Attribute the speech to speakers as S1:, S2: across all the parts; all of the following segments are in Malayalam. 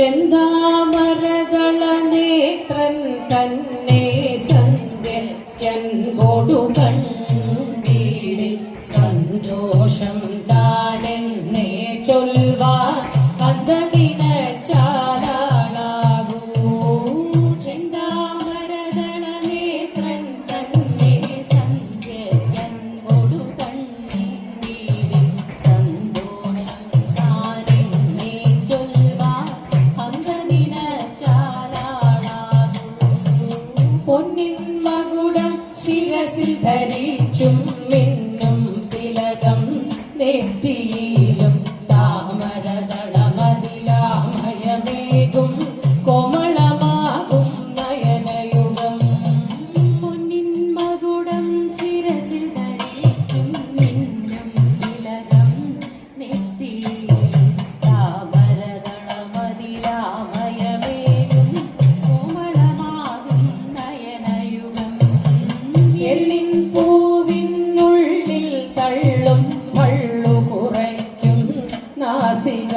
S1: ചെന്താമരകള നേത്രൻ തന്നെ സന്ധ്യൻപോടു കണ്ണീടിൽ സന്തോഷം താനെന്നേ ചൊൽവാ. ശശി ധരിച്ചും മിന്നും തിലകം നെറ്റിയിൽ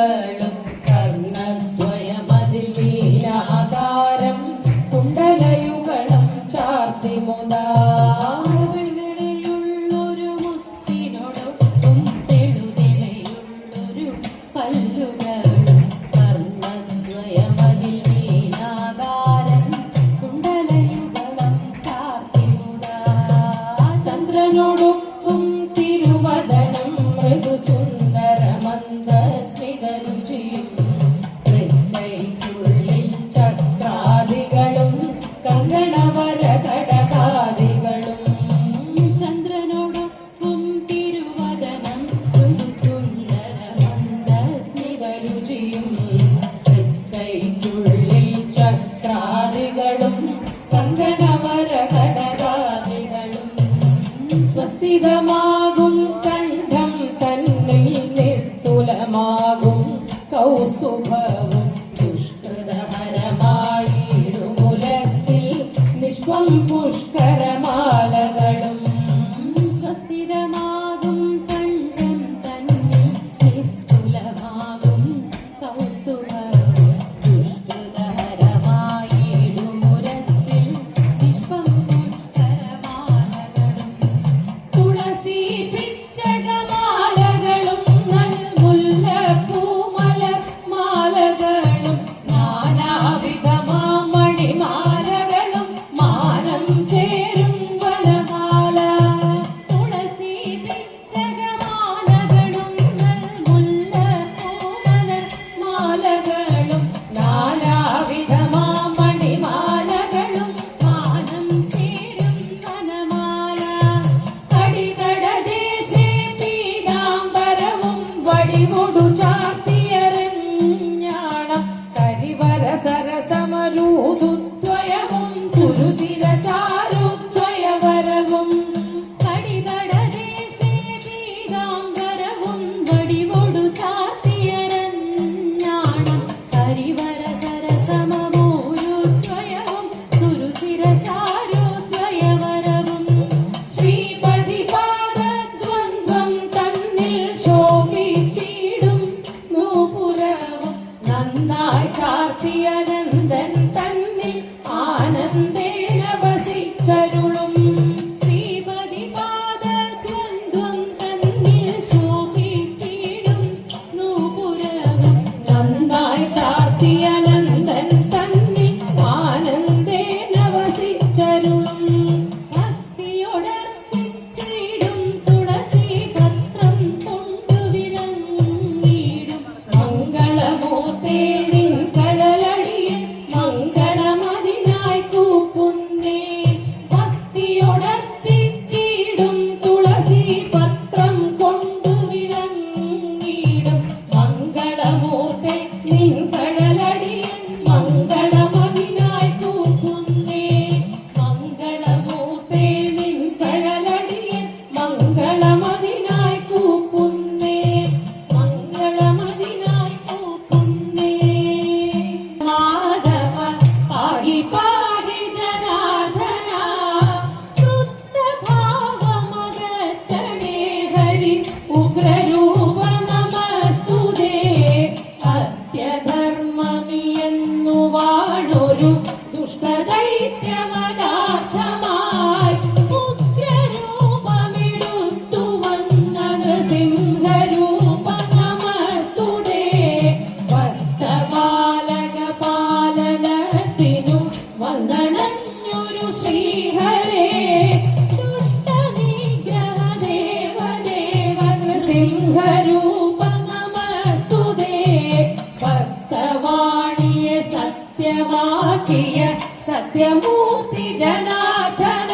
S1: take സ്വസ്ഥിതമാകും കണ്ഠം തന്നിൽ നിസ്തുലമാകും. കൗസ്തുഭവും ദുഷ്കൃതഹരമായി മുലസിൽ നിഷ്പം പുഷ്കരമാലകളും. ചാർത്തിയനന്ദൻ തന്നിൽ ആനന്ദേ. സത്യമൂർത്തി ജനാർദ്ദന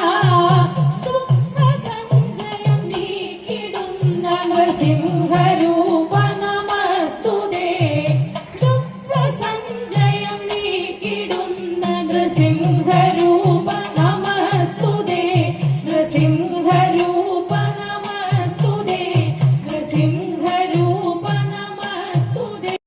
S1: ദുഃഖസഞ്ജയം നീക്കിടുന്ന നൃസിംഹരൂപ നമസ്തുതേ ദുഃഖസഞ്ജയം നീക്കിടുന്ന നൃസിംഹ